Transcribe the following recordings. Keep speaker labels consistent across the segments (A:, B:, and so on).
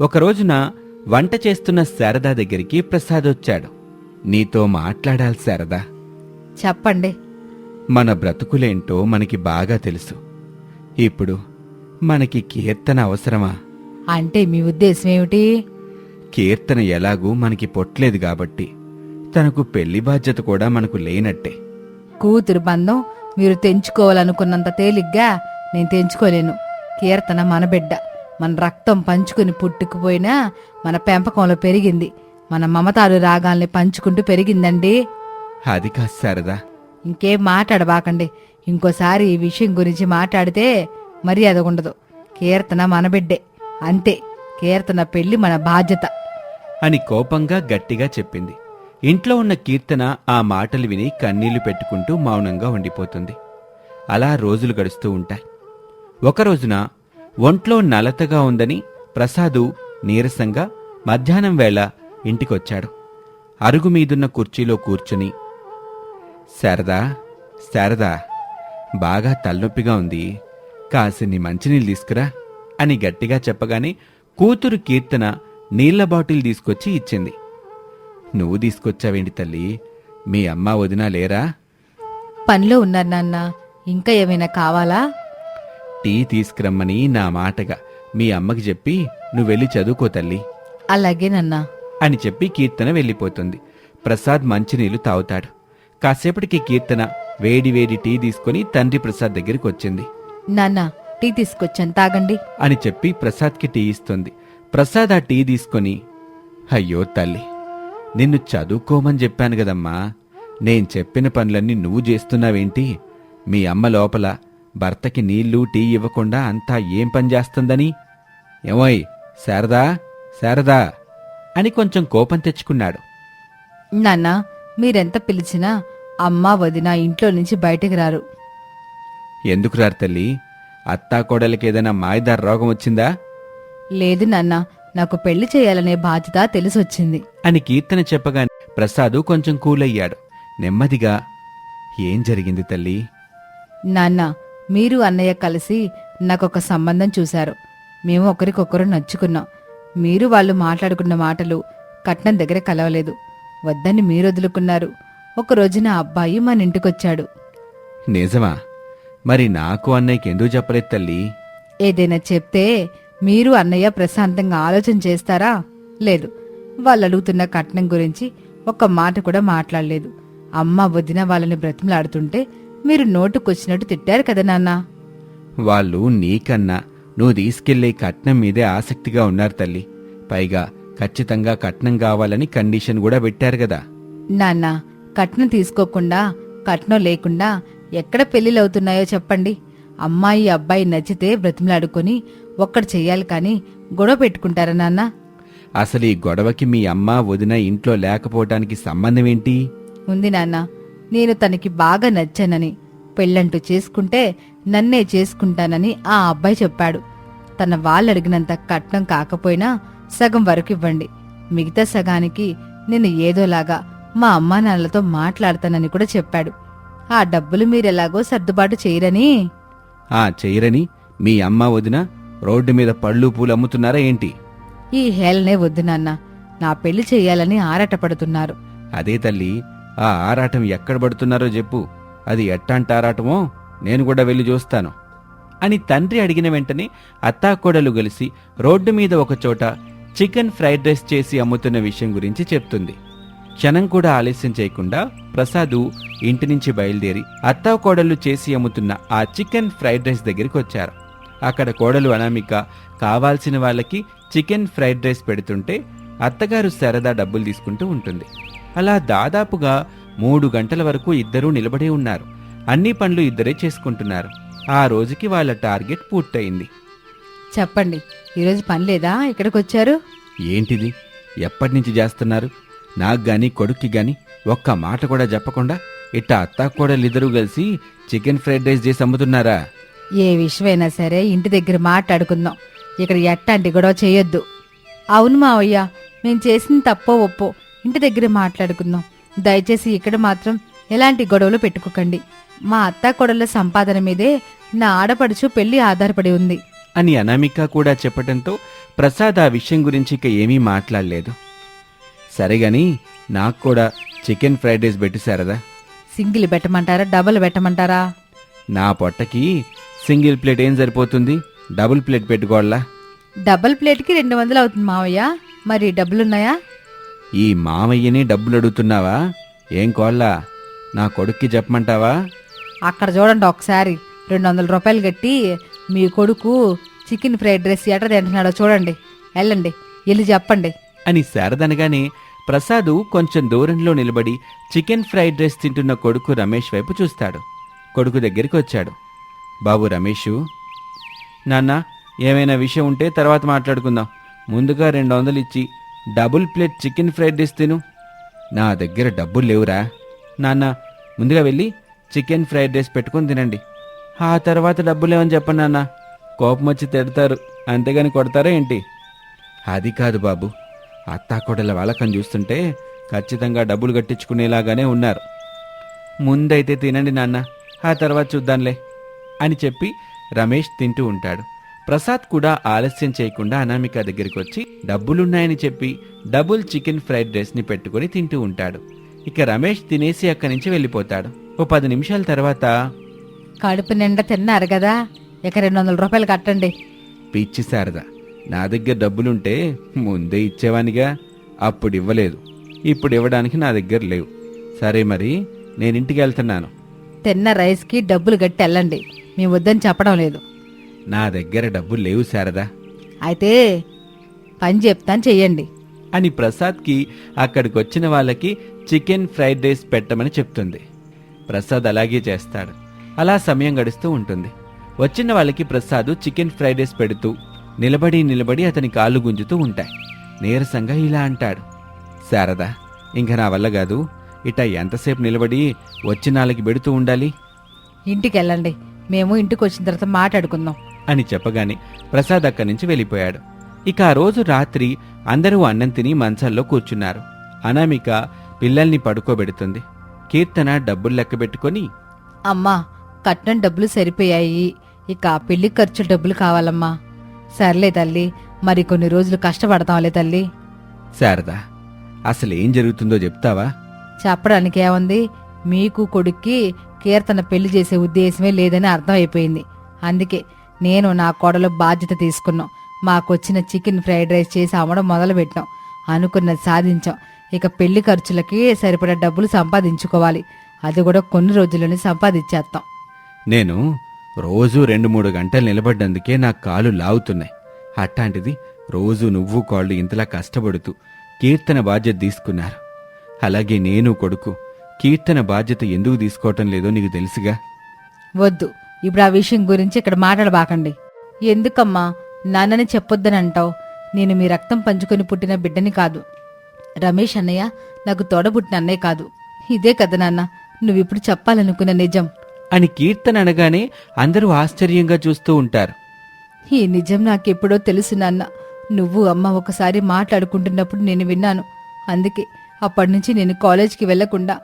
A: ఒక రోజున వంట చేస్తున్న శారదా దగ్గరికి ప్రసాద్ వచ్చాడు నీతో మాట్లాడాలి శారదా.
B: చెప్పండి.
A: మన బ్రతుకులేంటో మనకి బాగా తెలుసు. ఇప్పుడు మనకి కీర్తన అవసరమా?
B: అంటే మీ ఉద్దేశం ఏమిటి
A: కీర్తన ఎలాగూ మనకి పొట్లేదు కాబట్టి తనకు పెళ్ళి బాధ్యత కూడా మనకు లేనట్టే.
B: కూతురు బంధం మీరు తెంచుకోవాలనుకున్నంత తేలిగ్గా నేను తెంచుకోలేను. కీర్తన మన బిడ్డ. మన రక్తం పంచుకుని పుట్టుకుపోయినా మన పెంపకంలో పెరిగింది. మన మమతాలు రాగాల్ని పంచుకుంటూ పెరిగిందండి.
A: అది కాదు శారదా.
B: ఇంకేం మాట్లాడబాకండి. ఇంకోసారి ఈ విషయం గురించి మాట్లాడితే మర్యాద ఉండదు. కీర్తన మన బిడ్డే. అంతే. కీర్తన పెళ్ళి మన బాధ్యత.
A: అని కోపంగా గట్టిగా చెప్పింది. ఇంట్లో ఉన్న కీర్తన ఆ మాటలు విని కన్నీళ్ళు పెట్టుకుంటూ మౌనంగా ఉండిపోతుంది. అలా రోజులు గడుస్తూ ఉంటాయి. ఒక రోజున ఒంట్లో నలతగా ఉందని ప్రసాదు నీరసంగా మధ్యాహ్నం వేళ ఇంటికొచ్చాడు. అరుగు మీదున్న కుర్చీలో కూర్చుని శారదా శారదా బాగా తలనొప్పిగా ఉంది. కాసిని మంచినీళ్ళు తీసుకురా అని గట్టిగా చెప్పగానే కూతురు కీర్తన నీళ్ళ బాటిల్ తీసుకొచ్చి ఇచ్చింది. నువ్వు తీసుకొచ్చావేంటి తల్లి? మీ అమ్మ వదినా లేరా?
B: పనిలో ఉన్నారు నాన్న. ఇంకా ఏమైనా కావాలా?
A: టీ తీసుకురమ్మని నా మాటగా మీ అమ్మకి చెప్పి నువ్వెళ్ళి చదువుకో తల్లి.
B: అలాగేనన్నా
A: అని చెప్పి కీర్తన వెళ్ళిపోతుంది. ప్రసాద్ మంచినీళ్ళు తాగుతాడు. కాసేపటికి కీర్తన వేడి వేడి టీ తీసుకొని తండ్రి ప్రసాద్ దగ్గరికి వచ్చింది.
B: నాన్న టీ తీసుకొచ్చాను తాగండి.
A: అని చెప్పి ప్రసాద్కి టీ ఇస్తుంది. ప్రసాద్ ఆ టీ తీసుకొని అయ్యో తల్లి నిన్ను చదువుకోమని చెప్పాను కదమ్మా. నేను చెప్పిన పనులన్నీ నువ్వు చేస్తున్నావేంటి? మీ అమ్మ లోపల భర్తకి నీళ్ళు టీ ఇవ్వకుండా అంతా ఏం పని చేస్తుందని? ఏమోయ్ శారదా శారదా అని కొంచెం కోపం తెచ్చుకున్నాడు.
B: నాన్న మీరెంత పిలిచినా అమ్మా వదిన ఇంట్లో నుంచి బయటికి రారు.
A: ఎందుకు రారు తల్లి? అత్తా కోడలికి ఏదైనా మాయదార రోగం వచ్చిందా?
B: లేదు నాన్న నాకు పెళ్ళి చేయాలనే బాధ్యత తెలిసొచ్చింది.
A: అని కీర్తన చెప్పగానే ప్రసాదు కొంచెం కూలయ్యాడు. నెమ్మదిగా ఏం జరిగింది తల్లి?
B: నాన్న మీరు అన్నయ్య కలిసి నాకొక సంబంధం చూశారు. మేము ఒకరికొకరు నచ్చుకున్నాం. మీరు వాళ్ళు మాట్లాడుకున్న మాటలు కట్నం దగ్గర కలవలేదు. వద్దని మీరు వదులుకున్నారు. ఒక రోజున అబ్బాయి మన ఇంటికొచ్చాడు
A: నిజమా? మరి నాకు అన్నయ్యకి ఎందుకు చెప్పలేదు తల్లి?
B: ఏదైనా చెప్తే మీరు అన్నయ్య ప్రశాంతంగా ఆలోచన చేస్తారా? లేదు. వాళ్ళు అడుగుతున్న కట్నం గురించి ఒక్క మాట కూడా మాట్లాడలేదు. అమ్మ వదిన వాళ్ళని బ్రతిమలాడుతుంటే మీరు నోటుకొచ్చినట్టు తిట్టారు కదా నాన్న.
A: వాళ్ళు నీకన్నా నువ్వు తీసుకెళ్ళే కట్నం మీదే ఆసక్తిగా ఉన్నారు తల్లి. పైగా ఖచ్చితంగా కట్నం కావాలని కండిషన్ కూడా పెట్టారు కదా.
B: నాన్న కట్నం తీసుకోకుండా కట్నం లేకుండా ఎక్కడ పెళ్ళిళ్ళవుతున్నాయో చెప్పండి. అమ్మాయి అబ్బాయి నచ్చితే బ్రతిమలాడుకొని ఒక్కడు చెయ్యాలి కానీ గొడవ పెట్టుకుంటారా నాన్న?
A: అసలు ఈ గొడవకి మీ అమ్మ వదిన ఇంట్లో లేకపోవటానికి సంబంధం ఏంటి?
B: ఉంది నాన్న. నేను తనకి బాగా నచ్చానని. పెళ్ళంటూ చేసుకుంటే నన్నే చేసుకుంటానని ఆ అబ్బాయి చెప్పాడు. తన వాళ్ళు అడిగినంత కట్నం కాకపోయినా సగం వరకు ఇవ్వండి. మిగతా సగానికి నేను ఏదోలాగా మా అమ్మా నాన్నలతో మాట్లాడతానని కూడా చెప్పాడు. ఆ డబ్బులు మీరెలాగో సర్దుబాటు చేయరని.
A: ఆ చెయ్యరని మీ అమ్మ వదిన రోడ్డు మీద పళ్ళు పూలు అమ్ముతున్నారా ఏంటి?
B: ఈ హేళనే వద్దు నాన్న. నా పెళ్ళి చెయ్యాలని ఆరాటపడుతున్నారు.
A: అదే తల్లి ఆ ఆరాటం ఎక్కడ పడుతున్నారో చెప్పు. అది ఎట్టాంటి ఆరాటమో నేను కూడా వెళ్ళి చూస్తాను. అని తండ్రి అడిగిన వెంటనే అత్తాకోడలు కలిసి రోడ్డు మీద ఒకచోట చికెన్ ఫ్రైడ్ రైస్ చేసి అమ్ముతున్న విషయం గురించి చెప్తుంది. క్షణం కూడా ఆలస్యం చేయకుండా ప్రసాదు ఇంటి నుంచి బయలుదేరి అత్తాకోడలు చేసి అమ్ముతున్న ఆ చికెన్ ఫ్రైడ్ రైస్ దగ్గరికి వచ్చారు. అక్కడ కోడలు అనామిక కావాల్సిన వాళ్ళకి చికెన్ ఫ్రైడ్ రైస్ పెడుతుంటే అత్తగారు సరదా డబ్బులు తీసుకుంటూ ఉంటుంది. అలా దాదాపుగా మూడు గంటల వరకు ఇద్దరూ నిలబడే ఉన్నారు. అన్ని పనులు ఇద్దరే చేసుకుంటున్నారు. ఆ రోజుకి వాళ్ళ టార్గెట్ పూర్తయింది.
B: చెప్పండి ఈరోజు పని లేదా? ఇక్కడికి వచ్చారు
A: ఏంటిది? ఎప్పటి నుంచి చేస్తున్నారు? నాకు గాని కొడుక్కి గాని ఒక్క మాట కూడా చెప్పకుండా ఇట్ట అత్తా కోడలిద్దరూ కలిసి చికెన్ ఫ్రైడ్ రైస్ చేసి అమ్ముతున్నారా?
B: ఏ విషయమైనా సరే ఇంటి దగ్గర మాట్లాడుకుందాం. ఇక్కడ ఎట్టాంటి గొడవ చేయొద్దు. అవును మావయ్య మేం చేసిన తప్పో ఒప్పో. ఇంటి దగ్గర మాట్లాడుకుందాం. దయచేసి ఇక్కడ మాత్రం ఎలాంటి గొడవలు పెట్టుకోకండి. మా అత్త కొడల సంపాదన మీదే నా ఆడపడుచు పెళ్ళి ఆధారపడి ఉంది.
A: అని అనామిక కూడా చెప్పటంతో ప్రసాద్ ఆ విషయం గురించి ఇక ఏమీ మాట్లాడలేదు. సరే గాని నాకు కూడా చికెన్ ఫ్రైడ్ రైస్ పెట్టిసారదా
B: సింగిల్ పెట్టమంటారా డబుల్ పెట్టమంటారా?
A: నా పొట్టకి సింగిల్ ప్లేట్ ఏం సరిపోతుంది? డబుల్ ప్లేట్ పెట్టుకోవాలా?
B: డబుల్ ప్లేట్కి రెండు వందలు అవుతుంది మావయ్య. మరి డబ్బులున్నాయా?
A: ఈ మామయ్యని డబ్బులు అడుగుతున్నావా ఏం కోళ్ళ? నా కొడుక్కి చెప్పమంటావా?
B: అక్కడ చూడండి ఒకసారి. రెండు వందల రూపాయలు కట్టి మీ కొడుకు చికెన్ ఫ్రైడ్ రైస్ ఎట్ట తింటున్నాడో చూడండి. వెళ్ళండి వెళ్ళి చెప్పండి.
A: అని శారదనగానే ప్రసాదు కొంచెం దూరంలో నిలబడి చికెన్ ఫ్రైడ్ రైస్ తింటున్న కొడుకు రమేష్ వైపు చూస్తాడు. కొడుకు దగ్గరికి వచ్చాడు. బాబు రమేషు నాన్న ఏమైనా విషయం ఉంటే తర్వాత మాట్లాడుకుందాం. ముందుగా రెండు వందలు ఇచ్చి double plate chicken fried rice తిను. నా దగ్గర డబ్బులు లేవురా. నాన్న ముందుగా వెళ్ళి చికెన్ ఫ్రైడ్ రైస్ పెట్టుకొని తినండి. ఆ తర్వాత డబ్బులు లేవని చెప్పండి నాన్న. కోపం వచ్చి తిడతారు. అంతేగాని కొడతారా ఏంటి? అది కాదు బాబు. అత్తాకోడల వాళ్ళకం చూస్తుంటే ఖచ్చితంగా డబ్బులు కట్టించుకునేలాగానే ఉన్నారు. ముందైతే తినండి నాన్న. ఆ తర్వాత చూద్దాంలే అని చెప్పి రమేష్ తింటూ ఉంటాడు. ప్రసాద్ కూడా ఆలస్యం చేయకుండా అనామిక దగ్గరికి వచ్చి డబ్బులున్నాయని చెప్పి డబుల్ చికెన్ ఫ్రైడ్ రైస్ని పెట్టుకొని తింటూ ఉంటాడు. ఇక రమేష్ తినేసి అక్కడి నుంచి వెళ్ళిపోతాడు. ఓ పది నిమిషాల తర్వాత
B: కడుపు నిండా తిన్నారు కదా ఇక రెండు వందల రూపాయలు కట్టండి.
A: పిచ్చి శారదా నా దగ్గర డబ్బులుంటే ముందే ఇచ్చేవానిగా అప్పుడు ఇవ్వలేదు. ఇప్పుడు ఇవ్వడానికి నా దగ్గర లేవు. సరే మరి నేను ఇంటికి వెళ్తున్నాను.
B: తిన్న రైస్కి డబ్బులు కట్టి వెళ్ళండి. మీ వద్దని చెప్పడం లేదు.
A: నా దగ్గర డబ్బులు లేవు శారదా.
B: అయితే పని చెప్తాను చెయ్యండి.
A: అని ప్రసాద్కి అక్కడికి వచ్చిన వాళ్ళకి చికెన్ ఫ్రైడ్ రైస్ పెట్టమని చెప్తుంది. ప్రసాద్ అలాగే చేస్తాడు. అలా సమయం గడుస్తూ ఉంటుంది. వచ్చిన వాళ్ళకి ప్రసాద్ చికెన్ ఫ్రైడ్ రైస్ పెడుతూ నిలబడి నిలబడి అతని కాళ్ళు గుంజుతూ ఉంటాయి. నీరసంగా ఇలా అంటాడు. శారదా ఇంక నా వల్ల కాదు. ఇట ఎంతసేపు నిలబడి వచ్చిన వాళ్ళకి పెడుతూ ఉండాలి?
B: ఇంటికి వెళ్ళండి మేము ఇంటికి వచ్చిన తర్వాత మాట్లాడుకుందాం.
A: అని చెప్పగానే ప్రసాద్ అక్కడి నుంచి వెళ్ళిపోయాడు. ఇక ఆ రోజు రాత్రి అందరూ అన్నం తిని మంచాల్లో కూర్చున్నారు. అనామిక పిల్లల్ని పడుకోబెడుతుంది. కీర్తన డబ్బులు లెక్క పెట్టుకొని
B: అమ్మా కట్నం డబ్బులు సరిపోయాయి. ఇక పెళ్ళి ఖర్చు డబ్బులు కావాలమ్మా. సర్లే తల్లి మరి కొన్ని రోజులు కష్టపడతాంలే తల్లి.
A: శారదా అసలు ఏం జరుగుతుందో చెప్తావా?
B: చెప్పడానికి ఏముంది? మీకు కొడుక్కి కీర్తన పెళ్ళి చేసే ఉద్దేశమే లేదని అర్థమైపోయింది. అందుకే నేను నా కోడలు బాధ్యత తీసుకున్నాం. మాకొచ్చిన చికెన్ ఫ్రైడ్ రైస్ చేసి అమ్మడం మొదలుపెట్టాం. అనుకున్నది సాధించాం. ఇక పెళ్ళి ఖర్చులకి సరిపడా డబ్బులు సంపాదించుకోవాలి. అది కూడా కొన్ని రోజుల్లోనే సంపాదించేస్తాం
A: నేను రోజు రెండు మూడు గంటలు నిలబడ్డందుకే నా కాలు లాగుతున్నాయి అట్టాంటిది రోజు నువ్వు కాళ్ళు ఇంతలా కష్టపడుతూ కీర్తన బాధ్యత తీసుకున్నారు. అలాగే నేను కొడుకు కీర్తన బాధ్యత ఎందుకు తీసుకోవటం లేదో నీకు తెలుసుగా?
B: వద్దు. ఇప్పుడు ఆ విషయం గురించి ఇక్కడ మాట్లాడబాకండి. ఎందుకమ్మా? నాన్నని చెప్పొద్దని అంటావు. నేను మీ రక్తం పంచుకొని పుట్టిన బిడ్డని కాదు. రమేష్ అన్నయ్య నాకు తోడబుట్టిన అన్నయ్య కాదు. ఇదే కదా నాన్న నువ్విప్పుడు చెప్పాలనుకున్న నిజం.
A: అని కీర్తన అనగానే అందరూ ఆశ్చర్యంగా చూస్తూ ఉంటారు.
B: ఈ నిజం నాకెప్పుడో తెలుసు నాన్న. నువ్వు అమ్మ ఒకసారి మాట్లాడుకుంటున్నప్పుడు నేను విన్నాను. అందుకే అప్పటి నుంచి నేను కాలేజ్కి వెళ్ళకుండా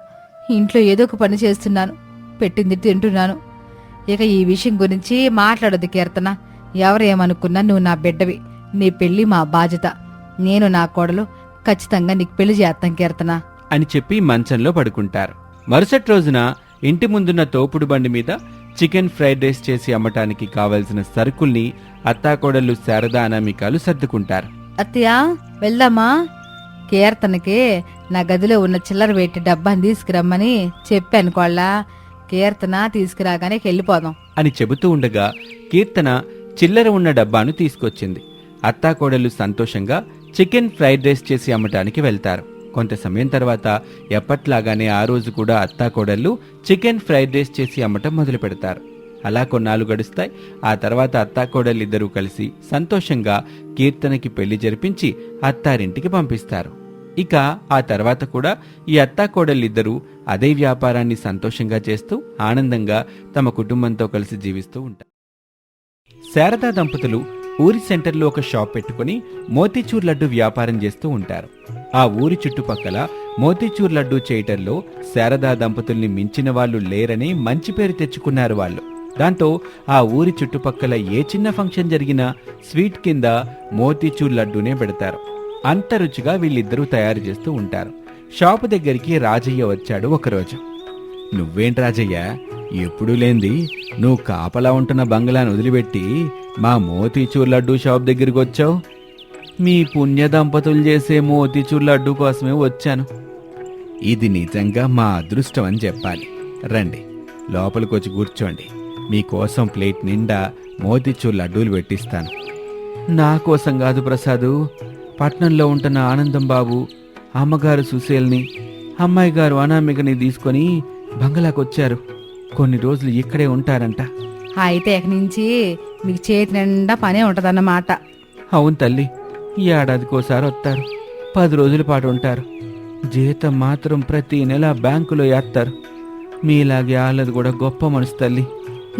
B: ఇంట్లో ఏదో ఒక పని చేస్తున్నాను. పెట్టింది తింటున్నాను. ఇక ఈ విషయం గురించి మాట్లాడదు కీర్తన. ఎవరేమనుకున్నా నువ్వు నా బిడ్డవి. నీ పెళ్ళి మా బాధ్యత. నేను నా కోడలు. ఖచ్చితంగా నీకు పెళ్ళి చేస్తాం కీర్తన.
A: అని చెప్పి మంచంలో పడుకుంటారు. మరుసటి రోజున ఇంటి ముందున్న తోపుడు బండి మీద చికెన్ ఫ్రైడ్ రైస్ చేసి అమ్మటానికి కావలసిన సరుకుల్ని అత్తాకోడళ్ళు శారదా అనామికాలు సర్దుకుంటారు.
B: అత్తయ్య వెళ్దామా? కీర్తనకి నా గదిలో ఉన్న చిల్లర పెట్టి డబ్బాని తీసుకురమ్మని చెప్పాను కోళ్ళ. కీర్తన తీసుకురాగానే వెళ్ళిపోదాం.
A: అని చెబుతూ ఉండగా కీర్తన చిల్లర ఉన్న డబ్బాను తీసుకొచ్చింది. అత్తాకోడలు సంతోషంగా చికెన్ ఫ్రైడ్ రైస్ చేసి అమ్మటానికి వెళ్తారు. కొంత సమయం తర్వాత ఎప్పట్లాగానే ఆ రోజు కూడా అత్తాకోడళ్ళు చికెన్ ఫ్రైడ్ రైస్ చేసి అమ్మటం మొదలు పెడతారు. అలా కొన్నాళ్ళు గడుస్తాయి. ఆ తర్వాత అత్తాకోడళ్ళిద్దరూ కలిసి సంతోషంగా కీర్తనకి పెళ్ళి జరిపించి అత్తారింటికి పంపిస్తారు. ఇక ఆ తర్వాత కూడా ఈ అత్తాకోడళ్ళిద్దరూ అదే వ్యాపారాన్ని సంతోషంగా చేస్తూ ఆనందంగా తమ కుటుంబంతో కలిసి జీవిస్తూ ఉంటారు. శారదా దంపతులు ఊరి సెంటర్లో ఒక షాప్ పెట్టుకుని మోతీచూర్ లడ్డు వ్యాపారం చేస్తూ ఉంటారు. ఆ ఊరి చుట్టుపక్కల మోతీచూర్ లడ్డు చేయటంలో శారదా దంపతుల్ని మించిన వాళ్ళు లేరని మంచి పేరు తెచ్చుకున్నారు వాళ్ళు. దాంతో ఆ ఊరి చుట్టుపక్కల ఏ చిన్న ఫంక్షన్ జరిగినా స్వీట్ కింద మోతీచూర్ లడ్డూనే పెడతారు. అంత రుచిగా వీళ్ళిద్దరూ తయారు చేస్తూ ఉంటారు. షాపు దగ్గరికి రాజయ్య వచ్చాడు ఒకరోజు. నువ్వేంటి రాజయ్య? ఎప్పుడూ లేంది నువ్వు కాపలా ఉంటున్న బంగ్లాను వదిలిపెట్టి మా మోతీచూర్ లడ్డు షాప్ దగ్గరికి వచ్చావు. మీ పుణ్య దంపతులు చేసే మోతీచూర్ లడ్డు కోసమే వచ్చాను. ఇది నిజంగా మా అదృష్టం అని చెప్పాలి. రండి లోపలికి వచ్చి కూర్చోండి. మీకోసం ప్లేట్ నిండా మోతీచూర్ లడ్డూలు పెట్టిస్తాను. నా కోసం కాదు ప్రసాదు. పట్నంలో ఉంటున్న ఆనందం బాబు అమ్మగారు సుశీల్ని అమ్మాయి గారు అనామికని తీసుకొని బంగ్లాకు వచ్చారు కొన్ని రోజులు ఇక్కడే ఉంటారంట.
B: అయితే ఇక నుంచి మీకు చేతి నిండా పనే ఉంటదన్నమాట.
A: అవును తల్లి ఈ ఏడాదికోసారి వస్తారు. పది రోజుల పాటు ఉంటారు. జీతం మాత్రం ప్రతి నెల బ్యాంకులో వేస్తారు మీలాగే వాళ్ళది కూడా గొప్ప మనసు తల్లి.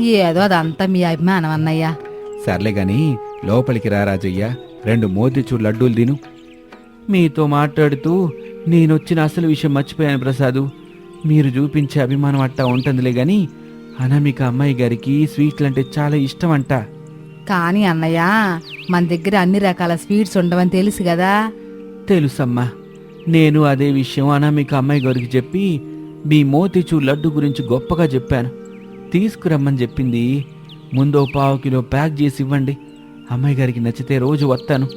B: ఏదో అదంతా మీ అభిమానం అన్నయ్య.
A: సర్లే గాని లోపలికి రా రాజయ్య. రెండు మోతిచూర్ లడ్డూలు తిను. మీతో మాట్లాడుతూ నేనొచ్చిన అసలు విషయం మర్చిపోయాను ప్రసాదు. మీరు చూపించే అభిమానం అట్టా ఉంటుందిలే గాని అనామిక అమ్మాయి గారికి స్వీట్లు అంటే చాలా ఇష్టం అంట
B: కానీ అన్నయ్య మన దగ్గర అన్ని రకాల స్వీట్స్ ఉండవని తెలుసు కదా.
A: తెలుసమ్మా. నేను అదే విషయం అనామిక అమ్మాయి గారికి చెప్పి మీ మోతిచూర్ లడ్డు గురించి గొప్పగా చెప్పాను. తీసుకురమ్మని చెప్పింది. ముందో పావు కిలో ప్యాక్ చేసి ఇవ్వండి. అమ్మాయి గారికి నచ్చితే రోజు వస్తాను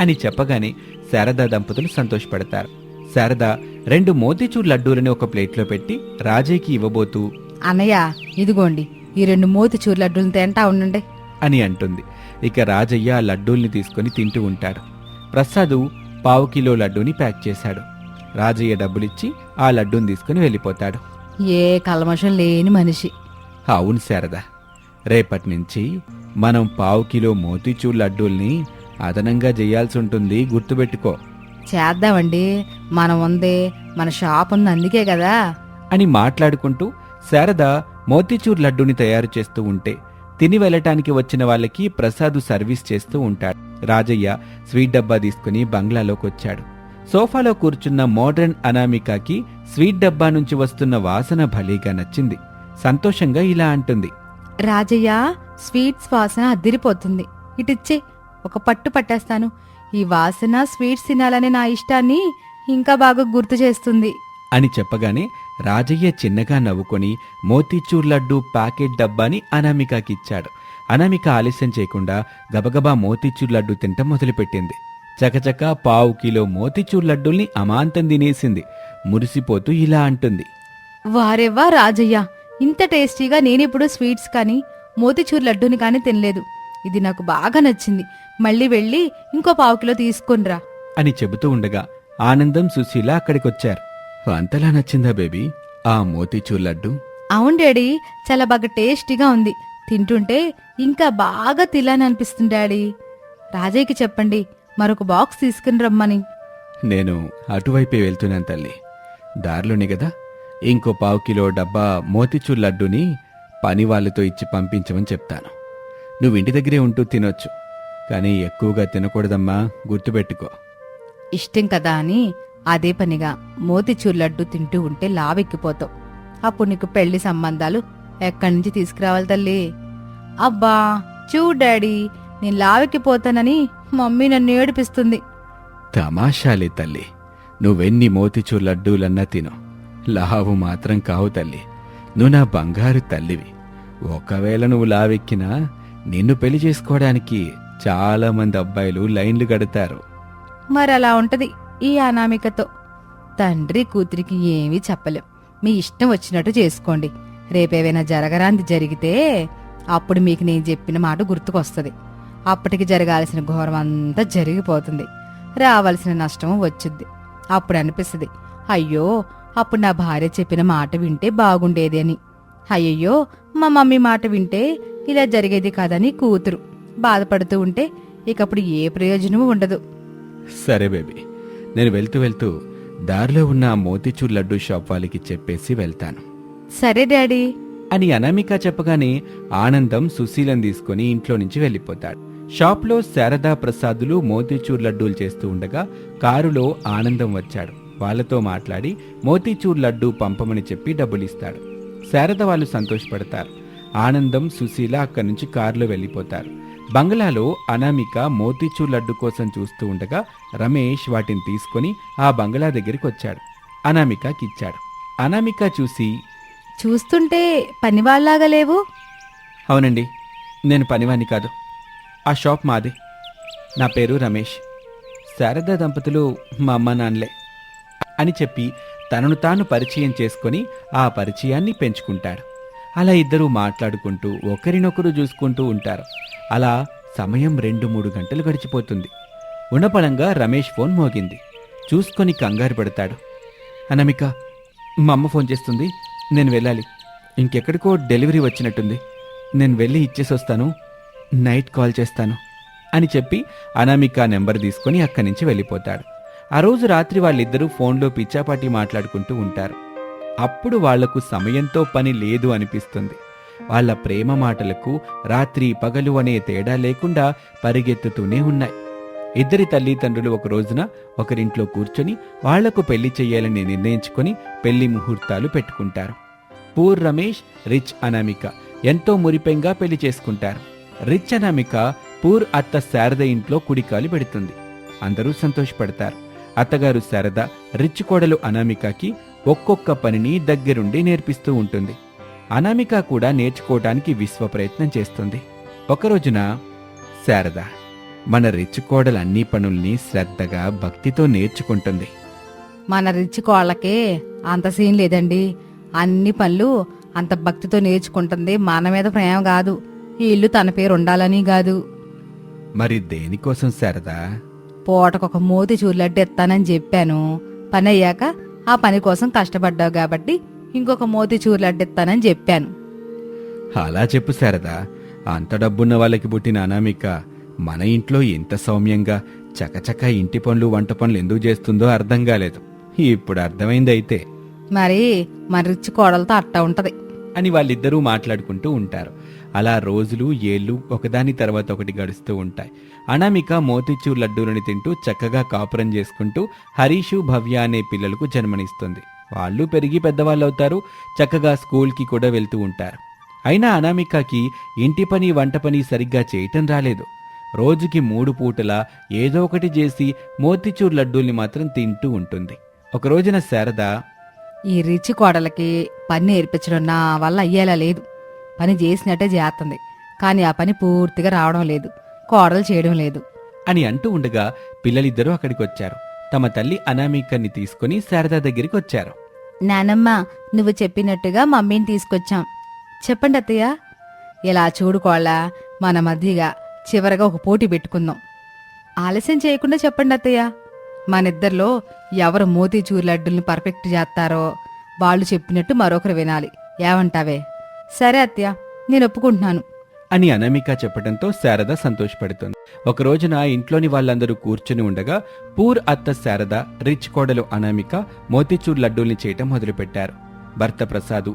A: అని చెప్పగానే శారదా దంపతులు సంతోషపడతారు. శారద రెండు మోతిచూర్ లడ్డూలని ఒక ప్లేట్లో పెట్టి రాజయ్యకి ఇవ్వబోతూ
B: అన్నయ్య ఇదిగోండి ఈ రెండు మోతి చూరు లడ్డూలు తింటా ఉండండి
A: అని అంటుంది. ఇక రాజయ్య ఆ లడ్డూల్ని తీసుకొని తింటూ ఉంటాడు ప్రసాదు పావు కిలో లడ్డూని ప్యాక్ చేశాడు. రాజయ్య డబ్బులిచ్చి ఆ లడ్డూని తీసుకుని వెళ్ళిపోతాడు.
B: ఏ కల్మషం లేని మనిషి.
A: అవును శారదా. రేపటి నుంచి మనం పావు కిలో మోతీచూర్ లడ్డూల్ని అదనంగా చేయాల్సి ఉంటుంది గుర్తుపెట్టుకో.
B: చేద్దామండి. మనం ఉందే మన షాప్ ఉంది అందుకే కదా
A: అని మాట్లాడుకుంటూ శారద మోతీచూర్ లడ్డూని తయారు చేస్తూ ఉంటే తిని వెళ్ళటానికి వచ్చిన వాళ్ళకి ప్రసాదు సర్వీస్ చేస్తూ ఉంటాడు. రాజయ్య స్వీట్ డబ్బా తీసుకుని బంగ్లాలోకి వచ్చాడు సోఫాలో కూర్చున్న మోడ్రన్ అనామికకి స్వీట్ డబ్బా నుంచి వస్తున్న వాసన భలేగా నచ్చింది. సంతోషంగా ఇలా అంటుంది.
B: రాజయ్య స్వీట్స్ వాసన అదిరిపోతుంది. ఇటిచ్చే ఒక పట్టు పట్టేస్తాను. ఈ వాసన స్వీట్స్ తినాలనే నా ఇష్టాన్ని ఇంకా బాగా గుర్తు చేస్తుంది.
A: అని చెప్పగానే రాజయ్య చిన్నగా నవ్వుకొని మోతీచూర్ లడ్డు ప్యాకెట్ డబ్బాని అనామికకిచ్చాడు అనామిక ఆలస్యం చేయకుండా గబగబా మోతీచూర్ లడ్డు తింటం మొదలుపెట్టింది. చకచక పావు కిలో మోతీచూర్ లడ్డూల్ని అమాంతం తినేసింది. మురిసిపోతూ ఇలా అంటుంది.
B: వారెవ్వా రాజయ్య? ఇంత టేస్టీగా నేనెప్పుడు స్వీట్స్ కానీ మోతిచూర్ లడ్డూని కానీ తినలేదు. ఇది నాకు బాగా నచ్చింది. మళ్ళీ వెళ్ళి ఇంకో పావు కిలో తీసుకొనిరా.
A: అని చెబుతూ ఉండగా ఆనందం సుశీల అక్కడికొచ్చారు. అంతలా నచ్చిందా బేబీ? ఆ మోతీచూర్ లడ్డు?
B: అవును డాడీ చాలా బాగా టేస్టీగా ఉంది. తింటుంటే ఇంకా బాగా తిల్లని అనిపిస్తుంది డాడీ. రాజయ్యకి చెప్పండి మరొక బాక్స్ తీసుకుని రమ్మని.
A: నేను అటువైపే వెళ్తున్నాను తల్లి. దారిలోనే కదా? ఇంకో పావు కిలో డబ్బా మోతిచూర్ లడ్డూని పని వాళ్ళతో ఇచ్చి పంపించమని చెప్తాను. నువ్వు ఇంటి దగ్గరే ఉంటూ తినొచ్చు కానీ ఎక్కువగా తినకూడదమ్మా గుర్తుపెట్టుకో.
B: ఇష్టం కదా అని అదే పనిగా మోతిచూర్ లడ్డు తింటూ ఉంటే లావెక్కిపోతావు. అప్పుడు నీకు పెళ్ళి సంబంధాలు ఎక్కడి నుంచి తీసుకురావాలి తల్లి? అబ్బా చూడు డాడీ నేను లావెక్కిపోతానని మమ్మీ నన్ను ఏడిపిస్తుంది.
A: తమాషాలే తల్లి నువ్వెన్ని మోతిచూర్ లడ్డూలన్నా తిను. లావు మాత్రం కావు తల్లి. నువ్వు నా బంగారు తల్లివి. ఒకవేళ నువ్వు లావెక్కినా నిన్ను పెళ్ళి చేసుకోవడానికి చాలా మంది అబ్బాయిలు లైన్లు గడతారు
B: మరి అలా ఉంటది ఈ అనామికతో. తండ్రి కూతురికి ఏమీ చెప్పలేం. మీ ఇష్టం వచ్చినట్టు చేసుకోండి. రేపేవైనా జరగరాంది జరిగితే అప్పుడు మీకు నేను చెప్పిన మాట గుర్తుకొస్తుంది. అప్పటికి జరగాల్సిన ఘోరం అంతా జరిగిపోతుంది. రావాల్సిన నష్టం వచ్చుద్ది. అప్పుడు అనిపిస్తుంది అయ్యో అప్పుడు నా భార్య చెప్పిన మాట వింటే బాగుండేది అని. అయ్యయ్యో మా మమ్మీ మాట వింటే ఇలా జరిగేది కాదని కూతురు. బాధపడుతూ ఉంటే ఇకప్పుడు ఏ ప్రయోజనమూ ఉండదు.
A: సరే బేబీ నేను వెళ్తూ వెళ్తూ దారిలో ఉన్న ఆ మోతిచూర్ లడ్డూ షాప్ వాళ్ళకి చెప్పేసి వెళ్తాను.
B: సరే డాడీ.
A: అని అనామిక చెప్పగానే ఆనందం సుశీలం తీసుకుని ఇంట్లో నుంచి వెళ్ళిపోతాడు. షాప్లో శారదా ప్రసాదులు మోతీచూర్ లడ్డూలు చేస్తూ ఉండగా కారులో ఆనందం వచ్చాడు. వాళ్ళతో మాట్లాడి మోతీచూర్ లడ్డూ పంపమని చెప్పి డబ్బులిస్తాడు. శారద వాళ్ళు సంతోషపడతారు. ఆనందం సుశీల అక్కడి నుంచి కారులో వెళ్ళిపోతారు. బంగ్లాలో అనామిక మోతీచూర్ లడ్డు కోసం చూస్తూ ఉండగా రమేష్ వాటిని తీసుకొని ఆ బంగ్లా దగ్గరికి వచ్చాడు. అనామికకి ఇచ్చాడు. అనామిక చూసి
B: చూస్తుంటే పనివాళ్ళలాగా లేవు?
A: అవునండి నేను పనివాణ్ణి కాదు. ఆ షాప్ మాది. నా పేరు రమేష్. శారద దంపతులు మా అమ్మ నాన్నలే. అని చెప్పి తనను తాను పరిచయం చేసుకొని ఆ పరిచయాన్ని పెంచుకుంటాడు. అలా ఇద్దరూ మాట్లాడుకుంటూ ఒకరినొకరు చూసుకుంటూ ఉంటారు. అలా సమయం రెండు మూడు గంటలు గడిచిపోతుంది. ఉన్నపళంగా రమేష్ ఫోన్ మోగింది. చూసుకొని కంగారు పడతాడు. అనమిక మా అమ్మ ఫోన్ చేస్తుంది. నేను వెళ్ళాలి. ఇంకెక్కడికో డెలివరీ వచ్చినట్టుంది. నేను వెళ్ళి ఇచ్చేసి వస్తాను. నైట్ కాల్ చేస్తాను. అని చెప్పి అనామిక నెంబర్ తీసుకొని అక్కడి నుంచి వెళ్ళిపోతాడు. ఆ రోజు రాత్రి వాళ్ళిద్దరూ ఫోన్లో పిచ్చాపాటి మాట్లాడుకుంటూ ఉంటారు. అప్పుడు వాళ్ళకు సమయంతో పని లేదు అనిపిస్తుంది. వాళ్ళ ప్రేమ మాటలకు రాత్రి పగలు అనే తేడా లేకుండా పరిగెత్తుతూనే ఉన్నాయి. ఇద్దరి తల్లిదండ్రులు ఒక రోజున ఒకరింట్లో కూర్చొని వాళ్ళకు పెళ్ళి చేయాలని నిర్ణయించుకొని పెళ్ళి ముహూర్తాలు పెట్టుకుంటారు. పూర్ రమేష్ రిచ్ అనామిక ఎంతో మురిపెంగా పెళ్ళి చేసుకుంటారు. రిచ్ అనామిక పూర్ అత్త శారద ఇంట్లో కుడికాలు పెడుతుంది. అందరూ సంతోషపడతారు. అత్తగారు శారద రిచ్ కోడలు అనామికకి ఒక్కొక్క పనిని దగ్గరుండి నేర్పిస్తూ ఉంటుంది. అనామిక కూడా నేర్చుకోవడానికి విశ్వ ప్రయత్నం చేస్తుంది. ఒకరోజున శారద మన రిచ్ కోడలు అన్ని పనుల్ని శ్రద్ధగా భక్తితో నేర్చుకుంటుంది.
B: మన రిచ్ కోళ్ళకే అంత సీన్ లేదండి. అన్ని పనులు అంత భక్తితో నేర్చుకుంటుంది. మన మీద ప్రేమ కాదు. ఈ ఇల్లు తన పేరు ఉండాలని కాదు.
A: మరి దేనికోసం శారదా?
B: పూటకొక మోతి చూర్లడ్డు ఎత్తానని చెప్పాను. పని అయ్యాక ఆ పని కోసం కష్టపడ్డావు కాబట్టి ఇంకొక మోతి చూర్లడ్డు ఎత్తానని చెప్పాను.
A: అలా చెప్పు శారదా. అంత డబ్బున్న వాళ్ళకి పుట్టిన అనామిక మన ఇంట్లో ఎంత సౌమ్యంగా చకచక ఇంటి పనులు వంట పనులు ఎందుకు చేస్తుందో అర్థం కాలేదు. ఇప్పుడు అర్థమైంది అయితే.
B: మరి మన రిచ్ కోడలతో అట్టా ఉంటది.
A: అని వాళ్ళిద్దరూ మాట్లాడుకుంటూ ఉంటారు. అలా రోజులు ఏళ్ళు ఒకదాని తర్వాత ఒకటి గడుస్తూ ఉంటాయి. అనామిక మోతిచూర్ లడ్డూలని తింటూ చక్కగా కాపురం చేసుకుంటూ హరీషు భవ్య అనే పిల్లలకు జన్మనిస్తుంది. వాళ్ళు పెరిగి పెద్దవాళ్ళు అవుతారు చక్కగా స్కూల్కి కూడా వెళ్తూ ఉంటారు. అయినా అనామికకి ఇంటి పని వంట పని సరిగ్గా చేయటం రాలేదు. రోజుకి మూడు పూటలా ఏదో ఒకటి చేసి మోతిచూర్ లడ్డూల్ని మాత్రం తింటూ ఉంటుంది. ఒక రోజున శారద
B: ఈ రిచి కోడలకి పని నేర్పించడం నా వల్ల అయ్యేలా లేదు. పని చేసినట్టే చేస్తుంది. కానీ ఆ పని పూర్తిగా రావడం లేదు. కోడలు చేయడం లేదు.
A: అని అంటూ ఉండగా పిల్లలిద్దరూ అక్కడికి వచ్చారు. తమ తల్లి అనామికని తీసుకుని శారద దగ్గరికి వచ్చారు.
B: నానమ్మ నువ్వు చెప్పినట్టుగా మమ్మీని తీసుకొచ్చాం. చెప్పండి అత్తయ్య. ఇలా చూడుకోళ్ళ మన మధ్యగా చివరగా ఒక పోటీ పెట్టుకుందాం. ఆలస్యం చేయకుండా చెప్పండి అత్తయ్య. మనిద్దరిలో ఎవరు మోతీచూర్ లడ్డుల్ని పర్ఫెక్ట్ చేస్తారో వాళ్ళు చెప్పినట్టు మరొకరు వినాలి. ఏమంటావే? సరే అత్తయ్య నేను ఒప్పుకుంటున్నాను.
A: అని అనామిక చెప్పడంతో శారద సంతోషపడుతుంది. ఒక రోజున ఇంట్లోని వాళ్ళందరూ కూర్చుని ఉండగా పూర్ అత్త శారద రిచ్ కోడలు అనామిక మోతిచూర్ లడ్డూల్ని చేయటం మొదలుపెట్టారు. భర్త ప్రసాదు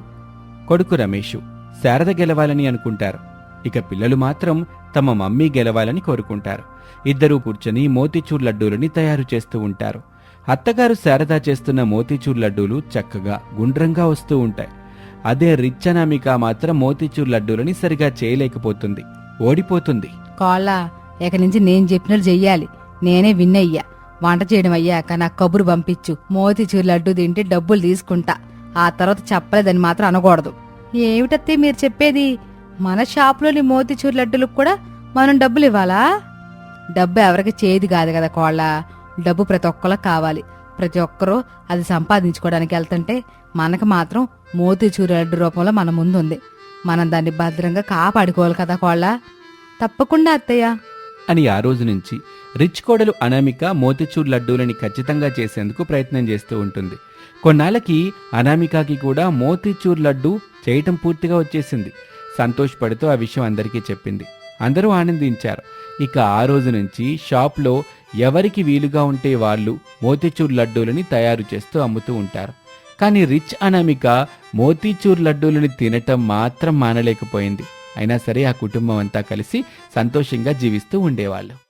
A: కొడుకు రమేషు శారద గెలవాలని అనుకుంటారు. ఇక పిల్లలు మాత్రం తమ మమ్మీ గెలవాలని కోరుకుంటారు. ఇద్దరూ కూర్చొని మోతిచూర్ లడ్డూలని తయారు చేస్తూ ఉంటారు. అత్తగారు శారద చేస్తున్న మోతిచూర్ లడ్డూలు చక్కగా గుండ్రంగా వస్తూ ఉంటాయి. అదే రిచ్ అనామిక మాత్రం మోతిచూర్ లడ్డూలని సరిగా చేయలేకపోతుంది. ఓడిపోతుంది.
B: కోళ్ళ ఇక నుంచి నేను చెప్పినట్లు చెయ్యాలి. నేనే విన్ అయ్యా. వంట చేయడం అయ్యాక నాకు కబురు పంపించు. మోతిచూర్ లడ్డు తింటే డబ్బులు తీసుకుంటా. ఆ తర్వాత చెప్పలేదని మాత్రం అనకూడదు. ఏమిటత్తే మీరు చెప్పేది? మన షాపులోని మోతిచూర్ లడ్డులకు కూడా మనం డబ్బులు ఇవ్వాలా? డబ్బు ఎవరికి చేది కాదు కదా కోళ్ళ. డబ్బు ప్రతి ఒక్కళ్ళకి కావాలి. ప్రతి ఒక్కరూ అది సంపాదించుకోవడానికి వెళ్తుంటే మనకు మాత్రం మోతిచూర్ లడ్డు రూపంలో మన ముందుంది. మనం దాన్ని భద్రంగా కాపాడుకోవాలి కదా కోళ్ళ? తప్పకుండా అత్తయ్య.
A: అని ఆ రోజు నుంచి రిచ్ కోడలు అనామిక మోతిచూర్ లడ్డూలని ఖచ్చితంగా చేసేందుకు ప్రయత్నం చేస్తూ ఉంటుంది. కొన్నాళ్ళకి అనామికకి కూడా మోతిచూర్ లడ్డు చేయటం పూర్తిగా వచ్చేసింది. సంతోషపడుతూ ఆ విషయం అందరికీ చెప్పింది. అందరూ ఆనందించారు. ఇక ఆ రోజు నుంచి షాప్లో ఎవరికి వీలుగా ఉంటే వాళ్ళు మోతిచూర్ లడ్డూలని తయారు చేస్తూ అమ్ముతూ ఉంటారు. కానీ రిచ్ అనామిక మోతీచూర్ లడ్డూలని తినటం మాత్రం మానలేకపోయింది. అయినా సరే ఆ కుటుంబం అంతా కలిసి సంతోషంగా జీవిస్తూ ఉండేవాళ్ళు.